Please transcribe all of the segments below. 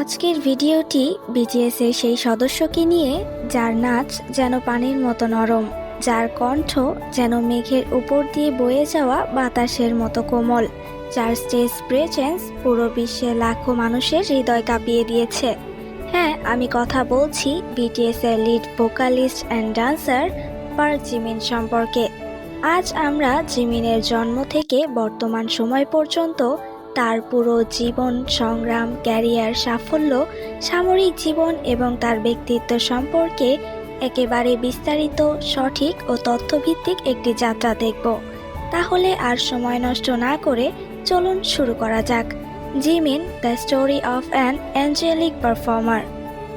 আজকের ভিডিওটি বিটিএস এর সেই সদস্যকে নিয়ে যার নাচ যেন পানির মতো নরম, যার কণ্ঠ যেন মেঘের উপর দিয়ে বয়ে যাওয়া বাতাসের মতো কোমল, যার স্টেজ প্রেজেন্স পুরো বিশ্বে লাখো মানুষের হৃদয় কাঁপিয়ে দিয়েছে। হ্যাঁ আমি কথা বলছি বিটিএস এর lead vocalist and dancer Park Jimin সম্পর্কে। আজ আমরা জিমিনের জন্ম থেকে বর্তমান সময় পর্যন্ত তার পুরো জীবন, সংগ্রাম, ক্যারিয়ার, সাফল্য, সামরিক জীবন এবং তার ব্যক্তিত্ব সম্পর্কে একেবারে বিস্তারিত, সঠিক ও তথ্যভিত্তিক একটি যাত্রা দেখব। তাহলে আর সময় নষ্ট না করে চলুন শুরু করা যাক। Jimin, the story of an angelic performer.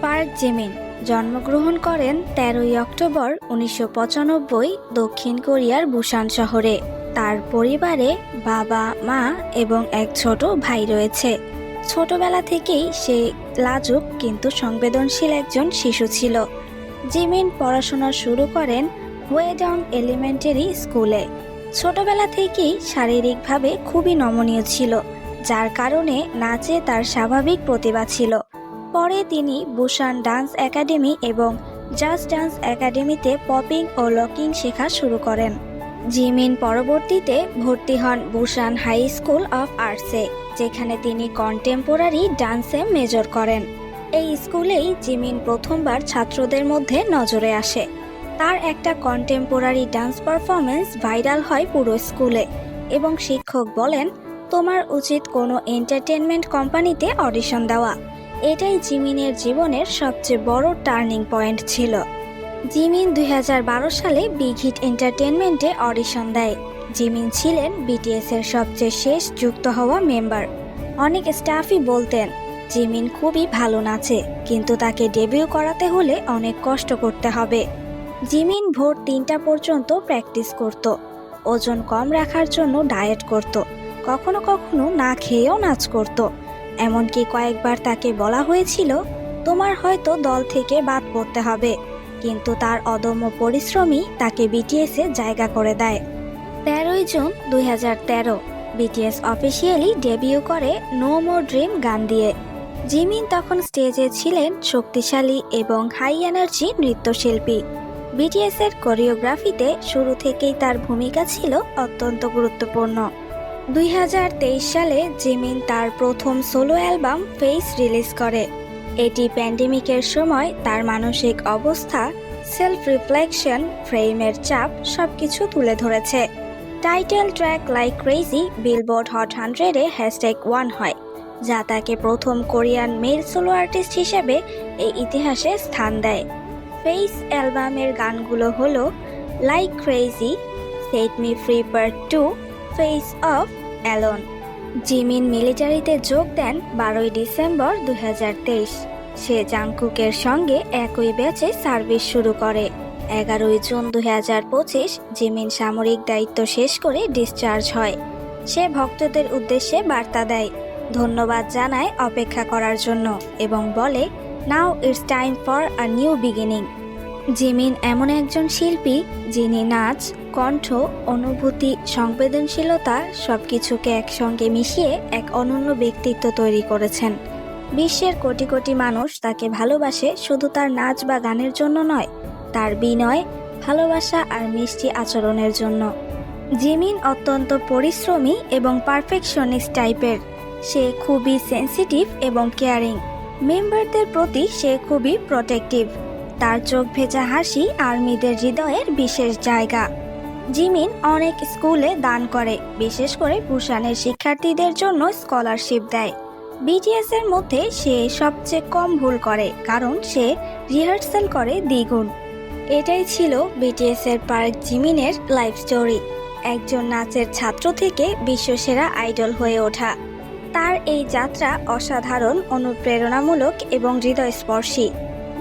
Park Jimin, জন্মগ্রহণ করেন তেরোই অক্টোবর উনিশশো পঁচানব্বই দক্ষিণ কোরিয়ার বুসান শহরে। তার পরিবারে বাবা, মা এবং এক ছোট ভাই রয়েছে। ছোটবেলা থেকেই সে লাজুক কিন্তু সংবেদনশীল একজন শিশু ছিল। জিমিন পড়াশোনা শুরু করেন ওয়েডাউন এলিমেন্টারি স্কুলে। ছোটবেলা থেকেই শারীরিকভাবে খুবই নমনীয় ছিল, যার কারণে নাচে তার স্বাভাবিক প্রতিভা ছিল। পরে তিনি বুসান ডান্স একাডেমি এবং জাজ ডান্স একাডেমিতে পপিং ও লকিং শেখা শুরু করেন। জিমিন পরবর্তীতে ভর্তি হন বুসান হাই স্কুল অফ আর্টসে, যেখানে তিনি কন্টেম্পোরারি ডান্সে মেজর করেন। এই স্কুলেই জিমিন প্রথমবার ছাত্রদের মধ্যে নজরে আসে। তার একটা কন্টেম্পোরারি ডান্স পারফরমেন্স ভাইরাল হয় পুরো স্কুলে এবং শিক্ষক বলেন, তোমার উচিত কোনো এন্টারটেনমেন্ট কোম্পানিতে অডিশন দেওয়া। এটাই জিমিনের জীবনের সবচেয়ে বড় টার্নিং পয়েন্ট ছিল। জিমিন দুই হাজার বারো সালে বিগ হিট এন্টারটেনমেন্টে অডিশন দেয়। জিমিন ছিলেন বিটিএস এর সবচেয়ে শেষ যুক্ত হওয়া মেম্বার। অনেক স্টাফই বলতেন, জিমিন খুবই ভালো নাচে, কিন্তু তাকে ডেবিউ করাতে হলে অনেক কষ্ট করতে হবে। জিমিন ভোর তিনটা পর্যন্ত প্র্যাকটিস করত, ওজন কম রাখার জন্য ডায়েট করত, কখনো কখনো না খেয়েও নাচ করত। এমনকি কয়েকবার তাকে বলা হয়েছিল, তোমার হয়তো দল থেকে বাদ পড়তে হবে। কিন্তু তার অদম্য পরিশ্রমই তাকে বিটিএসে জায়গা করে দেয়। তেরোই জুন দুই হাজার তেরো বিটিএস অফিসিয়ালি ডেবিউ করে নো মোর ড্রিম গান দিয়ে। জিমিন তখন স্টেজে ছিলেন শক্তিশালী এবং হাই এনার্জি নৃত্যশিল্পী। বিটিএস এর কোরিওগ্রাফিতে শুরু থেকেই তার ভূমিকা ছিল অত্যন্ত গুরুত্বপূর্ণ। দুই হাজার তেইশ সালে জিমিন তার প্রথম সোলো অ্যালবাম ফেস রিলিজ করে। এটি প্যান্ডেমিকের সময় তার মানসিক অবস্থা সেলফ রিফ্লেকশন ফ্রেমের চাপ সবকিছু তুলে ধরেছে। Title track like crazy billboard hot হান্ড্রেডে হ্যাশট্যাগ ওয়ান হয়, যা তাকে প্রথম কোরিয়ান মেল সোলো আর্টিস্ট হিসেবে এই ইতিহাসে স্থান দেয়। ফেইস অ্যালবামের গানগুলো হল like crazy set me free part two face off alone Jimin মিলিটারিতে যোগ দেন বারোই ডিসেম্বর দু হাজার তেইশ। সে জাংকুকের সঙ্গে একই ব্যাচে সার্ভিস শুরু করে। এগারোই জুন দু হাজার পঁচিশ জিমিন সামরিক দায়িত্ব শেষ করে ডিসচার্জ হয়। সে ভক্তদের উদ্দেশ্যে বার্তা দেয়, ধন্যবাদ জানায় অপেক্ষা করার জন্য এবং বলে, now, it's time for a new beginning. Jimin এমন একজন শিল্পী যিনি নাচ, কণ্ঠ, অনুভূতি, সংবেদনশীলতা সবকিছুকে একসঙ্গে মিশিয়ে এক অনন্য ব্যক্তিত্ব তৈরি করেছেন। বিশ্বের কোটি কোটি মানুষ তাকে ভালোবাসে শুধু তার নাচ বা গানের জন্য নয়, তার বিনয়, ভালোবাসা আর মিষ্টি আচরণের জন্য। জিমিন অত্যন্ত পরিশ্রমী এবং পারফেকশনিস্ট টাইপের। সে খুবই সেন্সিটিভ এবং কেয়ারিং। মেম্বারদের প্রতি সে খুবই প্রোটেক্টিভ। তার চোখ ভেজা হাসি আর্মিদের হৃদয়ের বিশেষ জায়গা। জিমিন অনেক স্কুলে দান করে, বিশেষ করে বুসানের শিক্ষার্থীদের জন্য স্কলারশিপ দেয়। বিটিএস এর মধ্যে সে সবচেয়ে কম ভুল করে, কারণ সে রিহার্সাল করে দ্বিগুণ। এটাই ছিল বিটিএস এর পার্ক জিমিনের লাইফ স্টোরি। একজন নাচের ছাত্র থেকে বিশ্বসেরা আইডল হয়ে ওঠা। তার এই যাত্রা অসাধারণ, অনুপ্রেরণামূলক এবং হৃদয়স্পর্শী।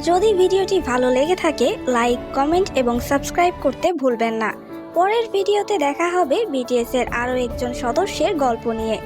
যদি ভিডিওটি ভালো লেগে থাকে, লাইক, কমেন্ট এবং সাবস্ক্রাইব করতে ভুলবেন না। পরের ভিডিওতে দেখা হবে বিটিএস এর আরও একজন সদস্যের গল্প নিয়ে।